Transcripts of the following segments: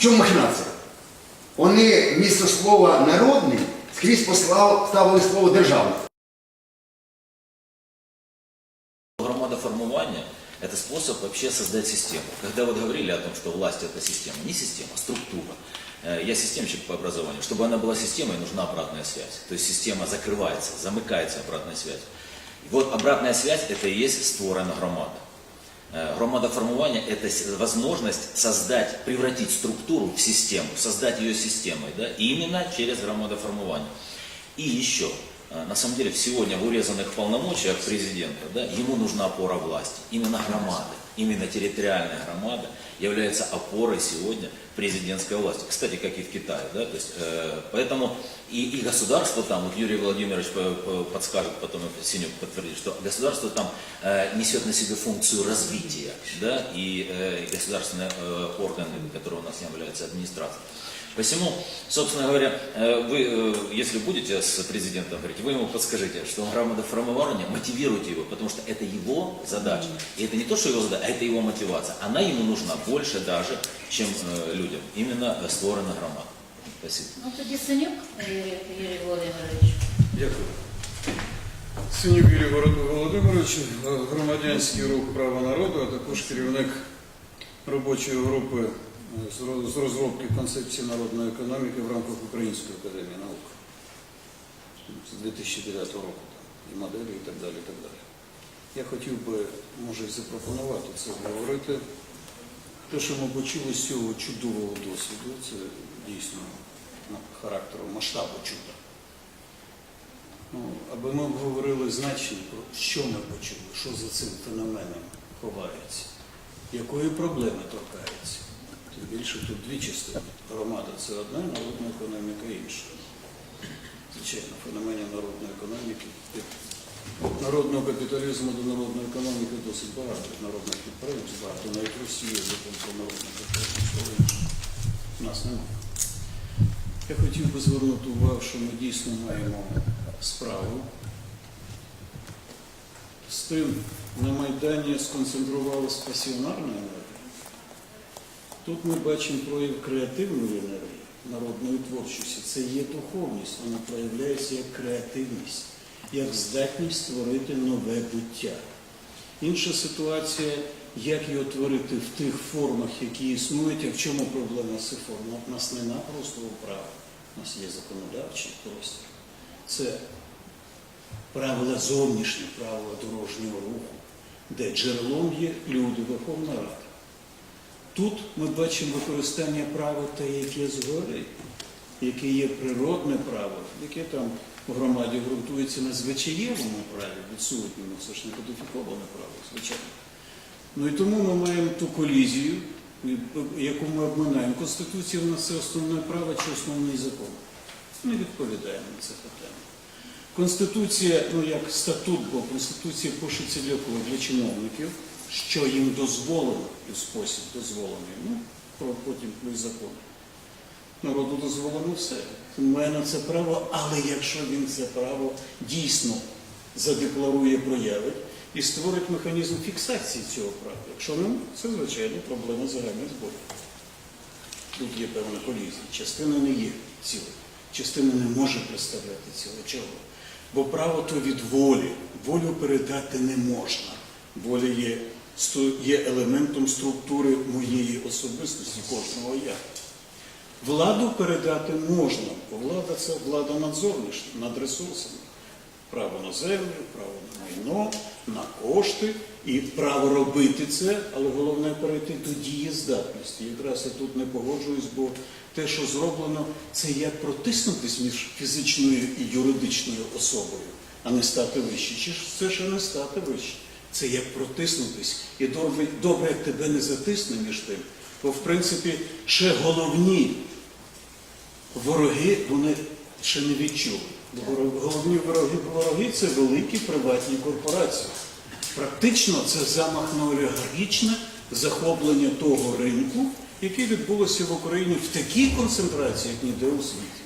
В чому махінація? Вони місто слова народний скрізь послав, ставили слово державний. Громадоформування – это способ вообще создать систему. Когда вот говорили о том, что власть – это система, не система, а структура. Э, Я системщик по образованию. Чтобы она была системой, нужна обратная связь. То есть система закрывается, замыкается обратная связь. И вот обратная связь – это и есть створена громада. Э, Громадоформування – это возможность создать, превратить структуру в систему, создать ее системой, да, именно через громадоформування. И еще, э, на самом деле, сегодня в урезанных полномочиях президента, да, ему нужна опора власти, именно громады, именно территориальная громада является опорой сегодня президентской власти. Кстати, как и в Китае, да, то есть, э, поэтому и, и государство там, вот Юрий Владимирович по- по- подскажет, потом Синюк подтвердит, что государство там э, несет на себе функцию развития, да, и э, государственные э, органы, которые у нас являются администрацией. Посему, собственно говоря, э, вы, э, если будете с президентом говорить, вы ему подскажите, что грамотоформирование, мотивируйте его, потому что это его задача. И это не то, что его задача, а это его мотивация. Она ему нужна больше даже, чем э, людям. Именно э, створена громада. Спасибо. Ну тоді Синюк Юрій, Юрій Володимирович. Дякую. Синюк Юрій Волод- Володимирович, громадянський рух права народу, а також керівник робочої групи е, з розробки концепції народної економіки в рамках Української академії наук з 2009 року і моделі, і так далі. І так далі. Я хотів би, може, і запропонувати це говорити. Те, що ми почули з цього чудового досвіду, це дійсно характеру масштабу чуда. Ну, аби ми обговорили значення, про що ми почули, що за цим феноменом ховається, якої проблеми торкається. Тим більше тут дві частини. Громада це одна, народна економіка інша. Звичайно, феноменів народної економіки, від народного капіталізму до народної економіки досить багато, народних підприємств, багато навіть Росії закон про народне підприємство. У нас немає. Я хотів би звернути увагу, що ми дійсно маємо справу з тим, на Майдані сконцентрувалася пасіонарна енергія. Тут ми бачимо прояв креативної енергії, народної творчості. Це є духовність, вона проявляється як креативність, як здатність створити нове буття. Інша ситуація, як його творити в тих формах, які існують, а в чому проблема цих форм? У нас нема просто права, у нас є законодавчий простір. Це правила зовнішні, правила дорожнього руху, де джерелом є люди, Верховна Рада. Тут ми бачимо використання права те, яке згори, яке є природне право, яке там в громаді ґрунтується на звичаєвому праві, відсутньому, це ж не кодифіковане право, звичайно. Ну і тому ми маємо ту колізію, яку ми обминаємо. Конституція в нас це основне право чи основний закон. Ми відповідаємо на це питання. Конституція, ну як статут, бо Конституція пишеться для кого? Для чиновників, що їм дозволено і в спосіб дозволений. Ну, про потім плюс закон. Народу дозволено все. У мене це право, але якщо він це право дійсно задекларує, проявить і створить механізм фіксації цього права. Якщо не, це звичайно проблема загальних зборів. Тут є певна колізія. Частина не є цілою. Частина не може представляти ціле. Чого? Бо право то від волі. Волю передати не можна. Воля є, є елементом структури моєї особистості, кожного я. Владу передати можна, бо влада це влада над зовнішнім, над ресурсами. Право на землю, право на майно, на кошти і право робити це, але головне перейти до дієздатності. Якраз я тут не погоджуюсь, бо те, що зроблено, це як протиснутись між фізичною і юридичною особою, а не стати вище. Чи ж це ще не стати вище? Це як протиснутись. І добре, добре, як тебе не затисне між тим, бо в принципі ще головні вороги вони ще не відчули. Бо Головні вороги, вороги це великі приватні корпорації. Практично це замах на олігархічне захоплення того ринку, який відбулося в Україні в такій концентрації, як ніде у світі.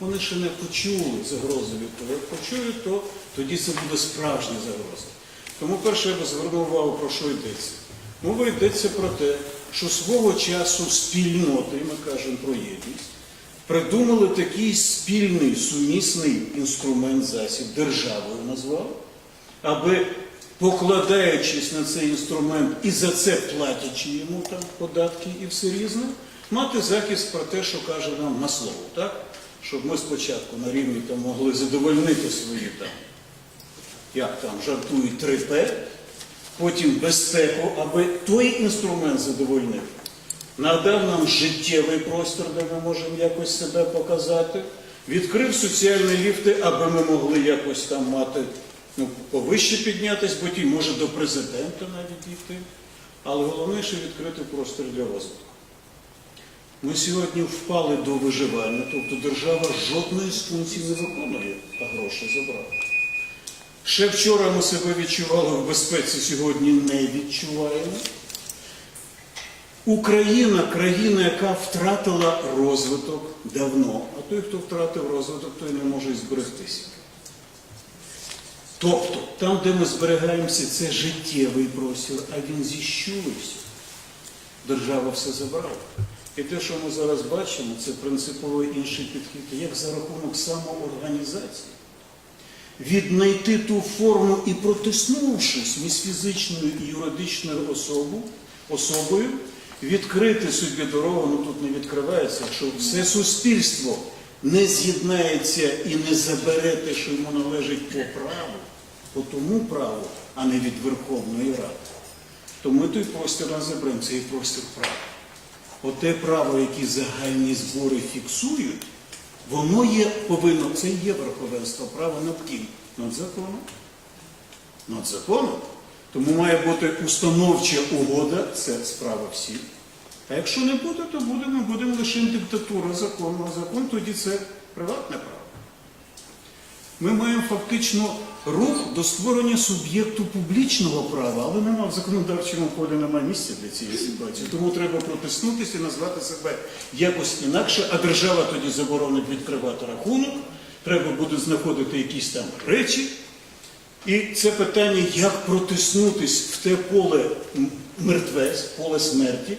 Вони ще не почули загрози від того. Як почують, то тоді це буде справжня загроза. Тому перше я би звернув увагу, про що йдеться. Мова йдеться про те, що свого часу спільноти, ми кажемо про єдність, придумали такий спільний сумісний інструмент засіб, державою назвали, аби покладаючись на цей інструмент і за це платячи йому там податки і все різне, мати захист про те, що каже нам на слово, так? Щоб ми спочатку на рівні там могли задовольнити свої там, як там жартують 3П, потім безпеку, аби той інструмент задовольнив. Надав нам життєвий простір, де ми можемо якось себе показати, відкрив соціальні ліфти, аби ми могли якось там мати, ну, повище піднятись, потім може до президента навіть йти. Але головне, що відкрити простір для розвитку. Ми сьогодні впали до виживання, тобто держава жодної з функцій не виконує, а гроші забрала. Ще вчора ми себе відчували в безпеці, сьогодні не відчуваємо. Україна країна, яка втратила розвиток давно, а той, хто втратив розвиток, той не може зберегтися. Тобто, там, де ми зберігаємося, це життєвий простір, а він зіщулився. Держава все забрала. І те, що ми зараз бачимо, це принципово інший підхід, як за рахунок самоорганізації віднайти ту форму і протиснувшись між фізичною і юридичною особу, особою, відкрити собі дорогу, ну тут не відкривається, що все суспільство не з'єднається і не забере те, що йому належить по праву, по тому праву, а не від Верховної Ради. То ми той простір не заберемо, це і простір права. Оте право, яке загальні збори фіксують, воно є, повинно, це є верховенство права над ким? Над законом. Над законом. Тому має бути установча угода, це справа всіх. А якщо не буде, то буде, ми будемо лише диктатура закону. А закон тоді це приватне право. Ми маємо фактично рух до створення суб'єкту публічного права, але нема в законодавчому полі немає місця для цієї ситуації. Тому треба протиснутися і назвати себе якось інакше, а держава тоді заборонить відкривати рахунок, треба буде знаходити якісь там речі. І це питання, як протиснутись в те поле мертвець, поле смерті,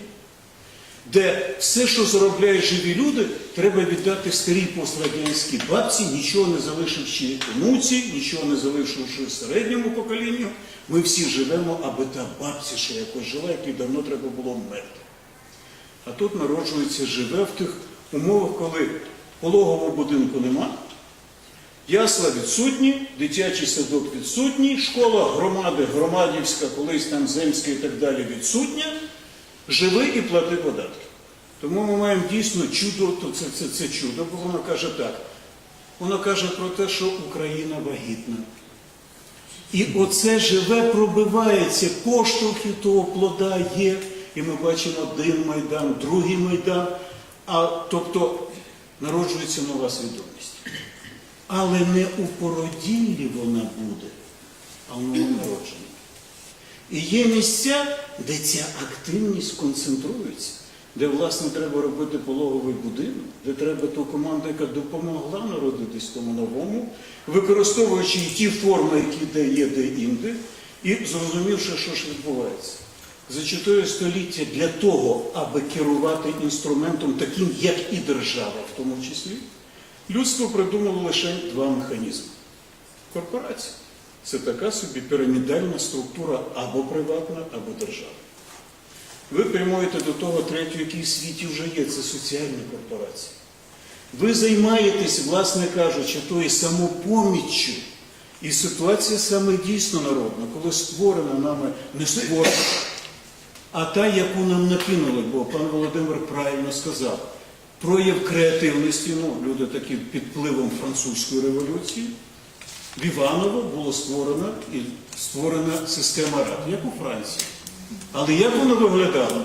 де все, що заробляють живі люди, треба віддати старій пострадянській бабці, нічого не залишивши внуці, нічого не залишивши середньому поколінню. Ми всі живемо, аби та бабця ще якось жила, якій давно треба було вмерти. А тут народжується живе в тих умовах, коли пологового будинку нема, ясла відсутні, дитячий садок відсутній, школа громади, громадівська, колись там земська і так далі відсутня, живи і плати податки. Тому ми маємо дійсно чудо, то це, це, це чудо, бо воно каже так. Воно каже про те, що Україна вагітна. І оце живе пробивається, поштовхи того плода є. І ми бачимо один майдан, другий майдан, а тобто народжується нова свідомість. Але не у породіллі вона буде, а в новонародженні. І є місця, де ця активність концентрується, де, власне, треба робити пологовий будинок, де треба ту команду, яка допомогла народитись тому новому, використовуючи ті форми, які де є, де інде, і зрозумівши, що ж відбувається. За чотири століття для того, аби керувати інструментом таким, як і держава, в тому числі, людство придумало лише два механізми. Корпорація це така собі пірамідальна структура або приватна, або державна. Ви прямуєте до того третього, який в світі вже є, це соціальні корпорації. Ви займаєтесь, власне кажучи, тою самопоміччю. І ситуація саме дійсно народна, коли створена нами не створена, а та, яку нам накинули, бо пан Володимир правильно сказав, прояв креативності, ну, люди такі під впливом французької революції, в Іваново було створена і створена система рад, як у Франції. Але як воно виглядало?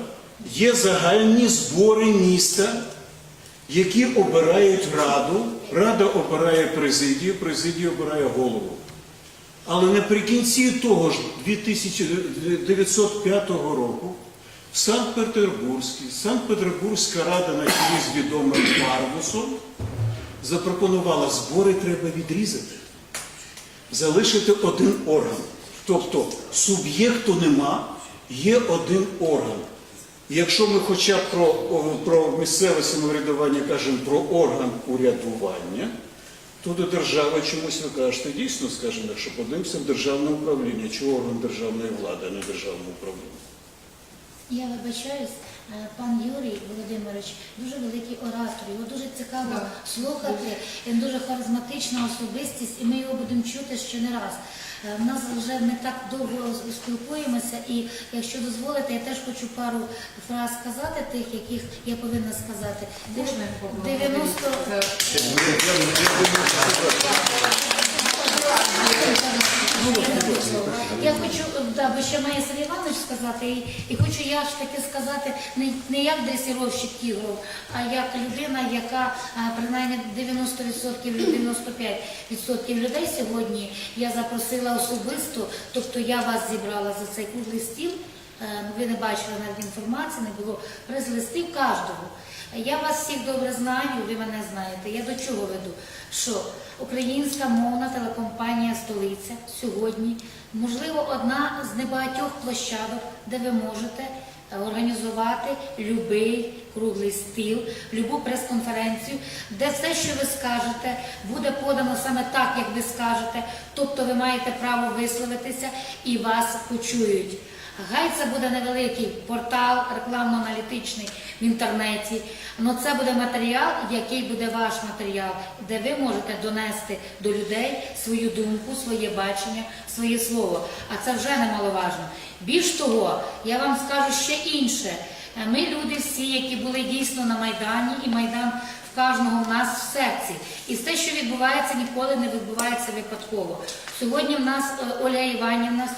Є загальні збори міста, які обирають раду, рада обирає президію, президія обирає голову. Але наприкінці того ж 1905 року в Санкт-Петербурзькій, Санкт-Петербурзька рада на чолі з відомим Барбусом запропонувала збори треба відрізати, залишити один орган. Тобто суб'єкту нема, є один орган. Якщо ми хоча б про, про місцеве самоврядування кажемо про орган урядування, то до держави чомусь ви кажете дійсно, скажімо, якщо подивимося в державне управління, чи орган державної влади, а не державне управління. Я вибачаюсь, пан Юрій Володимирович дуже великий оратор. Його дуже цікаво слухати. Він дуже харизматична особистість, і ми його будемо чути ще не раз. Е, В нас вже не так довго спілкуємося, і якщо дозволите, я теж хочу пару фраз сказати, тих, яких я повинна сказати. Можна 90 Я хочу, да, бо ще має Сергій Іванович сказати, і, хочу я ж таки сказати не, як дресіровщик тігрів, а як людина, яка принаймні 90% 95% людей сьогодні я запросила особисто, тобто я вас зібрала за цей круглий стіл. Е, Ви не бачили навіть інформації, не було прес-листів кожного. Я вас всіх добре знаю, ви мене знаєте. Я до чого веду? Що українська мовна телекомпанія Столиця сьогодні, можливо, одна з небагатьох площадок, де ви можете е, організувати любий круглий стіл, любу прес-конференцію, де все, що ви скажете, буде подано саме так, як ви скажете. Тобто ви маєте право висловитися і вас почують. Гай це буде невеликий портал рекламно-аналітичний в інтернеті. але це буде матеріал, який буде ваш матеріал, де ви можете донести до людей свою думку, своє бачення, своє слово. А це вже немаловажно. Більш того, я вам скажу ще інше. Ми люди всі, які були дійсно на Майдані, і Майдан кожного в нас в серці. І те, що відбувається, ніколи не відбувається випадково. Сьогодні в нас е, Оля Іванівна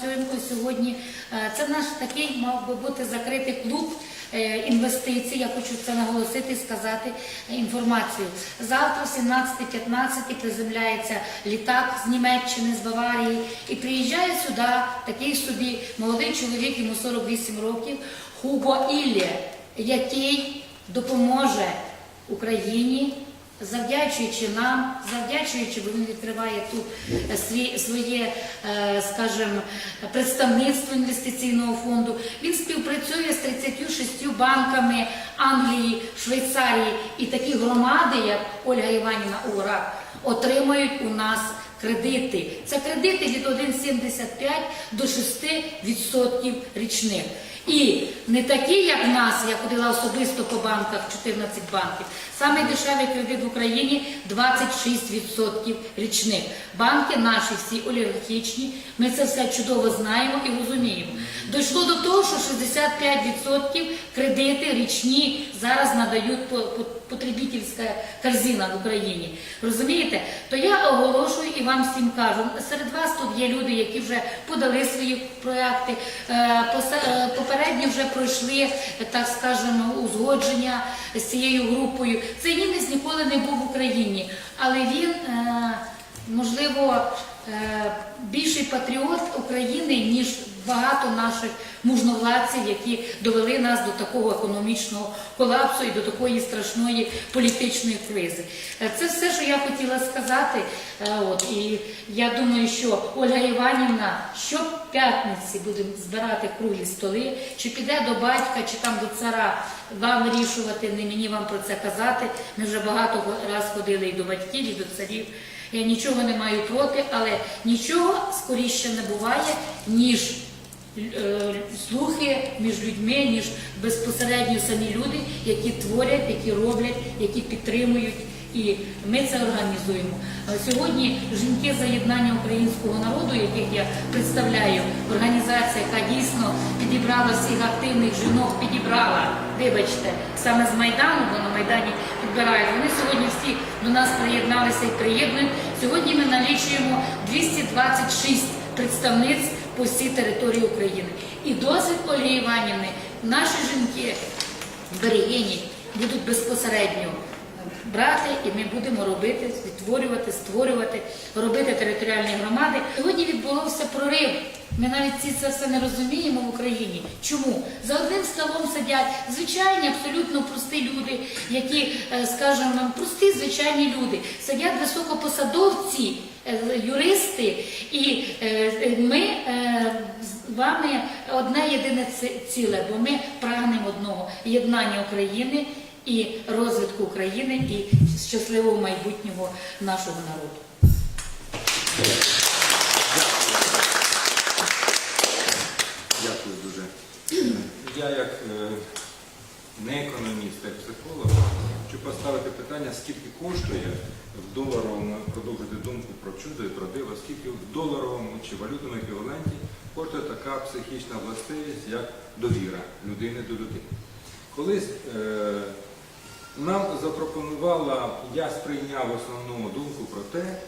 сьогодні, е, це наш такий мав би бути закритий клуб е, інвестицій. Я хочу це наголосити і сказати інформацію. Завтра, в 17.15, приземляється літак з Німеччини, з Баварії, і приїжджає сюди такий собі молодий чоловік, йому 48 років, Хуго Іллє, який допоможе Україні, завдячуючи нам, завдячуючи, бо він відкриває тут е, свій, своє, е, скажімо, представництво інвестиційного фонду. Він співпрацює з 36 банками Англії, Швейцарії і такі громади, як Ольга Іванівна Урак, отримують у нас кредити. Це кредити від 1,75 до 6% річних. І не такі, як в нас, я ходила особисто по банках, 14 банків. Самий дешевий кредит в Україні 26% річних. Банки наші всі олігархічні, ми це все чудово знаємо і розуміємо. Дійшло до того, що 65% кредити річні зараз надають по- по- потребітельська корзина в Україні. Розумієте? То я оголошую і вам всім кажу, серед вас тут є люди, які вже подали свої проекти, е, е, попередньо вже пройшли, так скажемо, узгодження з цією групою. Цей німець ніколи не був в Україні, але він, е, можливо, більший патріот України, ніж багато наших мужновладців, які довели нас до такого економічного колапсу і до такої страшної політичної кризи. Е, Це все, що я хотіла сказати. Е, От, і я думаю, що Ольга Іванівна щоп'ятниці будемо збирати круглі столи, чи піде до батька, чи там до цара, вам вирішувати, не мені вам про це казати. Ми вже багато раз ходили і до батьків, і до царів. Я нічого не маю проти, але нічого скоріше не буває, ніж слухи між людьми, ніж безпосередньо самі люди, які творять, які роблять, які підтримують. І ми це організуємо. Сьогодні жінки за єднання українського народу, яких я представляю, організація, яка дійсно підібрала всіх активних жінок, підібрала, вибачте, саме з Майдану, бо на Майдані підбирають. Вони сьогодні всі до нас приєдналися і приєднують. Сьогодні ми налічуємо 226 представниць по всій території України. І досвід Ольги Іванівни, наші жінки в Берегині будуть безпосередньо брати, і ми будемо робити, відтворювати, створювати, робити територіальні громади. Сьогодні відбувався прорив. Ми навіть ці це все не розуміємо в Україні. Чому? За одним столом сидять звичайні, абсолютно прості люди, які, е, скажімо, прості звичайні люди. Сидять високопосадовці юристи, і е, ми е, з вами одне єдине ціле, бо ми прагнемо одного єднання України і розвитку України і щасливого майбутнього нашого народу. Дякую дуже. Я як е, не економіст, як психолог, хочу поставити питання, скільки коштує в доларовому, продовжити думку про чудо і про диво, скільки в доларовому чи валютному еквіваленті коштує така психічна властивість, як довіра людини до людини. Колись е, нам запропонувала, я сприйняв основну думку про те, е,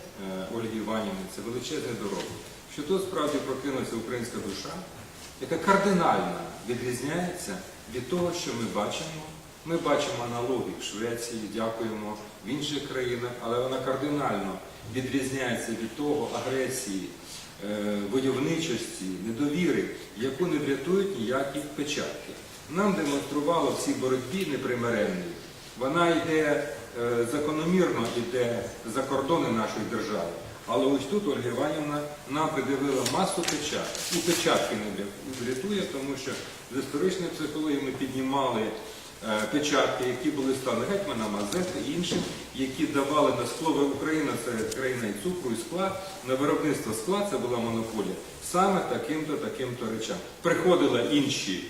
Ольги Іванівни, це величезний дорогу, що тут справді прокинулася українська душа, яка кардинально відрізняється від того, що ми бачимо. Ми бачимо аналогії в Швеції, дякуємо, в інших країнах, але вона кардинально відрізняється від того агресії, е, войовничості, недовіри, яку не врятують ніякі печатки. Нам демонструвало в цій боротьбі непримиренній. Вона йде е, закономірно йде за кордони нашої держави. Але ось тут Ольга Іванівна нам придивила масу печаток. І печатки не врятує, тому що з історичної психології ми піднімали печатки, які були стані гетьмана, Мазепи і інших, які давали на скло Україна, це країна і цукру, і скла. На виробництво скла це була монополія. Саме таким-то, таким-то речам. Приходили інші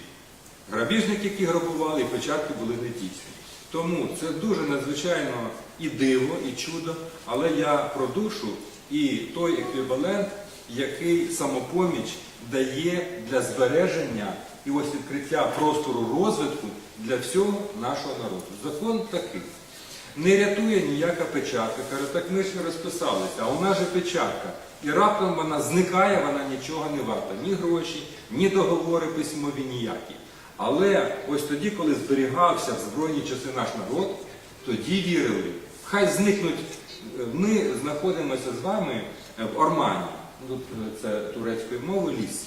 грабіжники, які грабували, і печатки були не дійсні. Тому це дуже надзвичайно і диво, і чудо, але я про душу і той еквівалент, який самопоміч дає для збереження і ось відкриття простору розвитку для всього нашого народу. Закон такий. Не рятує ніяка печатка. Каже, так ми ж розписалися, а у нас же печатка. І раптом вона зникає, вона нічого не варта. Ні гроші, ні договори письмові, ніякі. Але ось тоді, коли зберігався в збройні часи наш народ, тоді вірили. Хай зникнуть. Ми знаходимося з вами в Ормані. Ну, Тут е, це турецькою мовою ліс.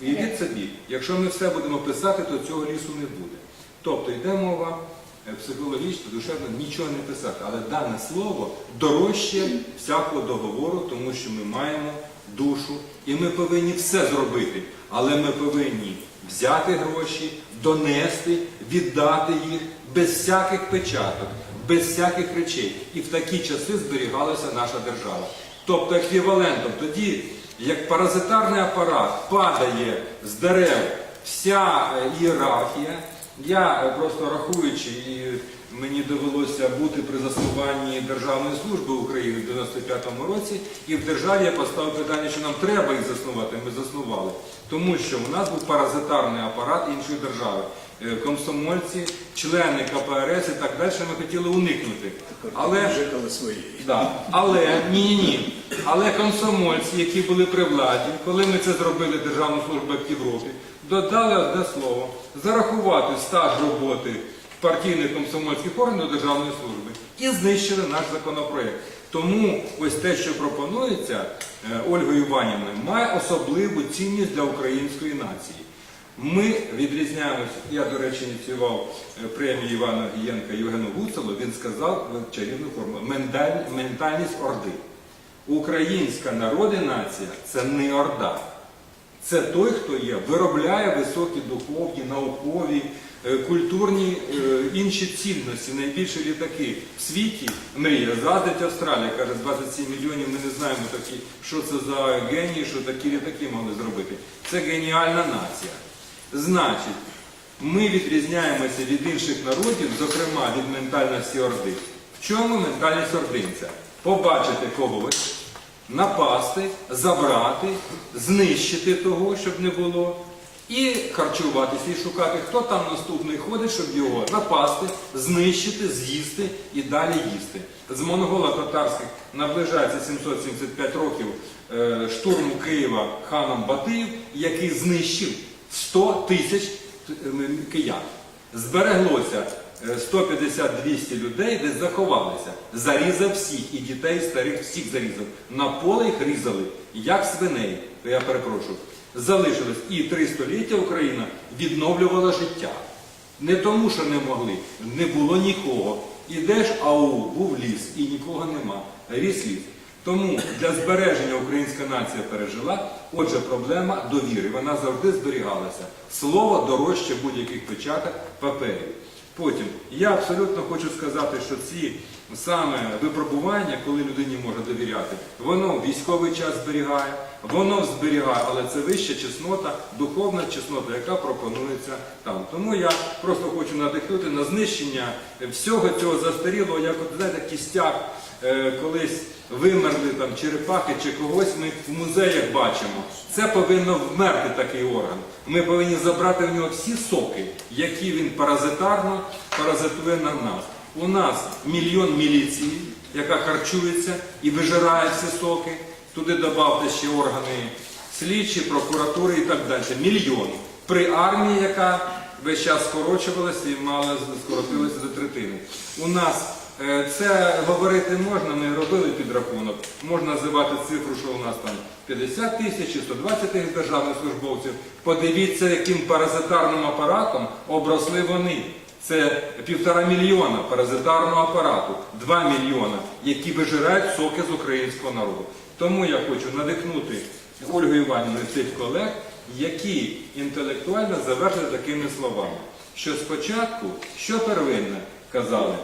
Уявіть собі, якщо ми все будемо писати, то цього лісу не буде. Тобто йде мова е, психологічно, душевно нічого не писати. Але дане слово дорожче всякого договору, тому що ми маємо душу і ми повинні все зробити. Але ми повинні взяти гроші, донести, віддати їх без всяких печаток, без всяких речей. І в такі часи зберігалася наша держава. Тобто еквівалентом тоді, як паразитарний апарат падає з дерев вся е, ієрархія, я е, просто рахуючи, і мені довелося бути при заснуванні Державної служби України в 95-му році, і в державі я поставив питання, що нам треба їх заснувати. Ми заснували. Тому що у нас був паразитарний апарат іншої держави. Е, Комсомольці, члени КПРС і так далі ми хотіли уникнути. Але свої. Да. Але ні, ні, ні. Але комсомольці, які були при владі, коли ми це зробили Державну службу в Європі, додали одне слово зарахувати стаж роботи партійних комсомольських органів державної служби і знищили наш законопроект. Тому ось те, що пропонується е, Ольгою Іванівною, має особливу цінність для української нації. Ми відрізняємося, я, до речі, ініціював е, премію Івана Гієнка Євгену Гуцелу, він сказав е, чарівну форму ментальність Орди. Українська народи нація це не Орда. Це той, хто є, виробляє високі духовні, наукові, е, культурні е, інші цінності, найбільші літаки в світі. Мрія, зрадить Австралія, каже, 27 мільйонів ми не знаємо такі, що це за генії, що такі літаки могли зробити. Це геніальна нація. Значить, ми відрізняємося від інших народів, зокрема від ментальності Орди. В чому ментальність ординця? Побачити когось, напасти, забрати, знищити того, щоб не було, і харчуватися, і шукати, хто там наступний ходить, щоб його напасти, знищити, з'їсти і далі їсти. З монголо-татарських наближається 775 років е, штурму Києва ханом Батиїв, який знищив 100 тисяч е, киян. Збереглося 150-200 людей, десь заховалися. Зарізав всіх, і дітей, старих, всіх зарізав. На поле їх різали, як свиней, я перепрошую. Залишилось. І три століття Україна відновлювала життя. Не тому, що не могли, не було нікого. Ідеш, ау, був ліс, і нікого нема. Ріс ліс. Тому для збереження українська нація пережила. Отже, проблема довіри. Вона завжди зберігалася. Слово дорожче будь-яких печаток паперів. Потім я абсолютно хочу сказати, що ці саме випробування, коли людині може довіряти, воно військовий час зберігає, воно зберігає, але це вища чеснота, духовна чеснота, яка пропонується там. Тому я просто хочу надихнути на знищення всього цього застарілого, як от знаєте, кістяк е, колись вимерли там черепахи чи когось ми в музеях бачимо. Це повинно вмерти такий орган. Ми повинні забрати в нього всі соки, які він паразитарно паразитує на нас. У нас мільйон міліції, яка харчується і вижирає всі соки. Туди додавте ще органи слідчі, прокуратури і так далі. Мільйон. При армії, яка весь час скорочувалася і мало скоротилася до третини. У нас це говорити можна, ми робили підрахунок. Можна називати цифру, що у нас там 50 тисяч 120 тисяч державних службовців. Подивіться, яким паразитарним апаратом обросли вони. Це півтора мільйона паразитарного апарату, два мільйона, які вижирають соки з українського народу. Тому я хочу надихнути Ольгу Іванівну цих колег, які інтелектуально завершили такими словами, що спочатку, що первинне, казали,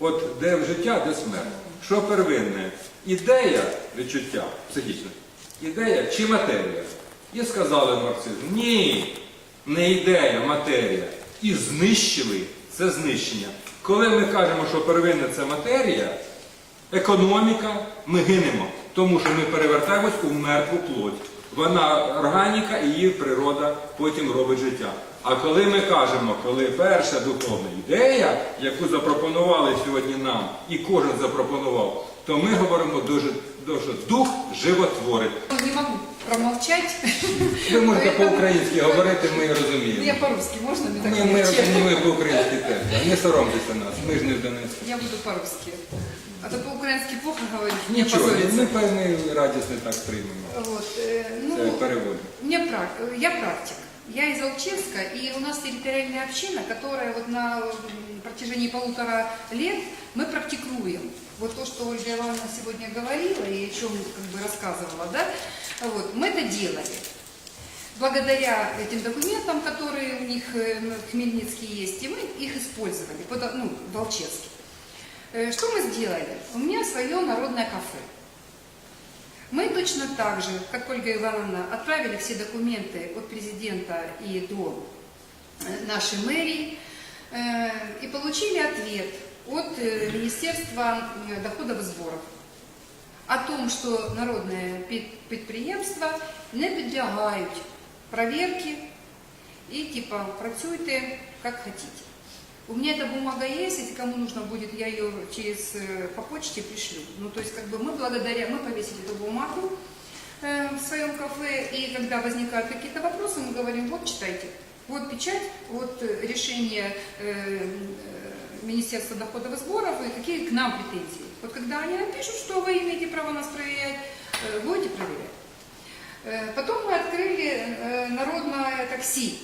от де життя, де смерть. Що первинне? Ідея відчуття психічне, ідея чи матерія? І сказали марксизм, ні, не ідея, матерія. І знищили це знищення. Коли ми кажемо, що первинне це матерія, економіка, ми гинемо, тому що ми перевертаємось у мертву плоть. Вона органіка і її природа потім робить життя. А коли ми кажемо, коли перша духовна ідея, яку запропонували сьогодні нам, і кожен запропонував, то ми говоримо дуже, дуже дух животворить. Не могу промолчать. Ви можете по-українськи говорити, ми Ну, Я по-русски, можно мне так Ми, ми розуміємо по-українськи теж. Не соромтеся нас, ми ж не в Донецьку. Я буду по-русски. А то по-украински плохо говорить, мне Нічого, позориться. ми певний радісно так приймемо. Вот, э, ну, Це перевод. мне прак- я практик. Я из Алчевска, и у нас территориальная община, которая вот на протяжении полутора лет мы практикуем. Вот то, что Ольга Ивановна сегодня говорила и о чем как бы рассказывала, да, вот, мы это делали. Благодаря этим документам, которые у них э, в Хмельницке есть, и мы их использовали, ну, в Алчевске. Э, Что мы сделали? У меня свое народное кафе. Мы точно так же, как Ольга Ивановна, отправили все документы от президента и до э, нашей мэрии э, и получили ответ от э, Министерства э, доходов и сборов о том, що народне під- підприємство не підлягають проверке и типа працюйте как хотите. У меня эта бумага есть, если кому нужно будет, я ее через, э, по почте пришлю. Ну, то есть, как бы мы благодаря, мы повесили эту бумагу э, в своем кафе, и когда возникают какие-то вопросы, мы говорим, вот читайте, вот печать, вот э, решение э, э, Министерства доходов и сборов, и какие к нам претензии. Вот когда они напишут, что вы имеете право нас проверять, э, будете проверять. Э, Потом мы открыли э, народное такси.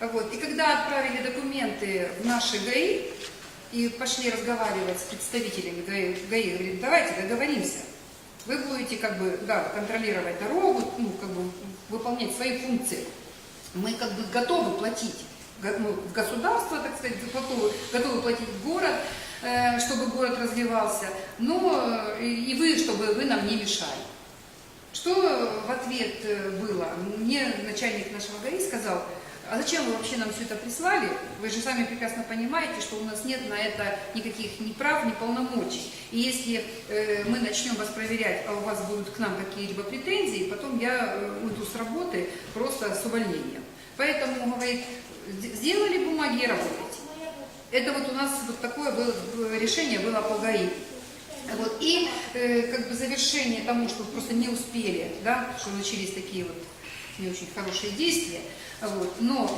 Вот. И когда отправили документы в наши ГАИ и пошли разговаривать с представителями ГАИ, ГАИ говорим, давайте договоримся. Вы будете как бы, да, контролировать дорогу, ну, как бы выполнять свои функции. Мы как бы готовы платить ну, государство, так сказать, готовы, готовы платить город, э, чтобы город развивался, но э, и вы, чтобы вы нам не мешали. Что в ответ э, было? Мне начальник нашего ГАИ сказал, а зачем вы вообще нам все это прислали? Вы же сами прекрасно понимаете, что у нас нет на это никаких ни прав, ни полномочий. И если э, мы начнем вас проверять, а у вас будут к нам какие-либо претензии, потом я э, уйду с работы просто с увольнением. Поэтому, говорит, «Сд- сделали бумаги и работайте. Это вот у нас вот такое было, решение было по ГАИ. Вот. И э, как бы завершение тому, что просто не успели, да, что начались такие вот не очень хорошие действия. Вот. Но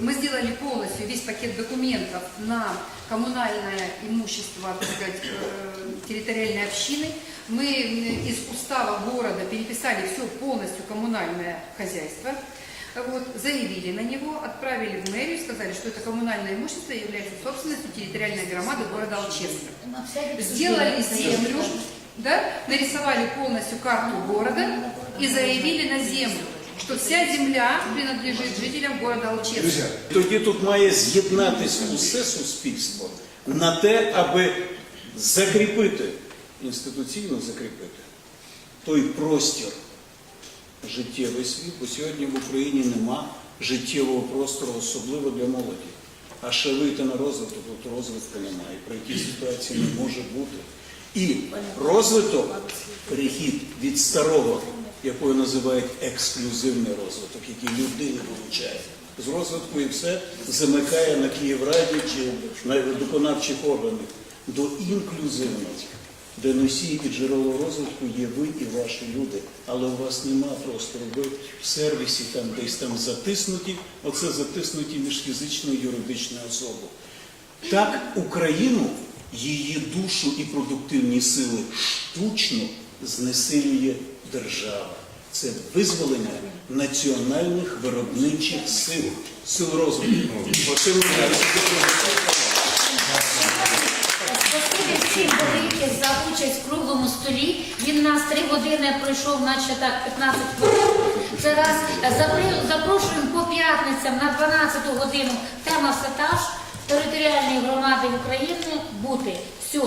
мы сделали полностью весь пакет документов на коммунальное имущество, так сказать, э, территориальной общины. Мы из устава города переписали все полностью коммунальное хозяйство. Вот, заявили на него, отправили в мэрию, сказали, что это коммунальное имущество является собственностью территориальной громады города Алчевска. Сделали землю, да, нарисовали полностью карту города и заявили на землю, что вся земля принадлежит жителям города Алчевска. Тоді тут має з'єднатися усе суспільство на те, аби закріпити, інституційно закріпити той простір життєвий світ, бо сьогодні в Україні нема життєвого простору, особливо для молоді. А ще вийти на розвиток, то розвитку немає. При якій ситуації не може бути. І розвиток, перехід від старого, якого називають ексклюзивний розвиток, який людина вилучає. З розвитку і все замикає на Київраді чи на виконавчих органах до інклюзивності, де носій і джерело розвитку є ви і ваші люди, але у вас нема простору. Ви в сервісі там десь там затиснуті, оце затиснуті між фізичною і юридичною особою. Так Україну, її душу і продуктивні сили штучно знесилює держава. Це визволення національних виробничих сил, сил розвитку. Всім велике за участь в круглому столі. Він нас три години пройшов, наче так 15 хвилин. Це раз запрошуємо по п'ятницям на 12 годину. Тема все та ж територіальної громади України бути. Все.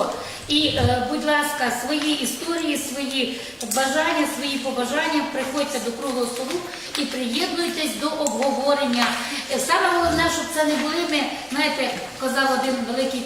І, е, будь ласка, свої історії, свої бажання, свої побажання приходьте до круглого столу і приєднуйтесь до обговорення. Саме головне, щоб це не були ми, знаєте, казав один великий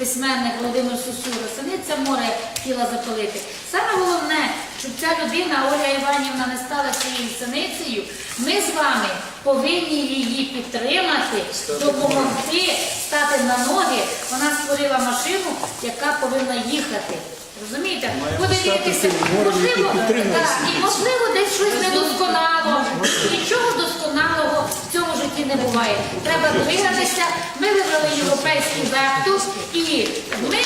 письменник Володимир Сусура, синиця море хотіла запалити. Саме головне, щоб ця людина, Ольга Іванівна, не стала цією синицею, ми з вами повинні її підтримати, допомогти стати на ноги. Вона створила машину, яка повинна їхати. Розумієте? Подивитися, можливо, так, і можливо десь щось недосконало. Нічого досконалого в цьому житті не буває. Треба двигатися. Ми вибрали європейський вектор і ми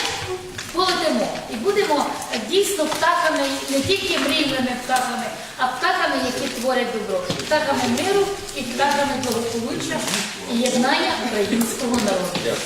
полетимо. І будемо дійсно птахами, не тільки мрійними птахами, а птахами, які творять добро. Птахами миру і птахами благополуччя і єднання українського народу.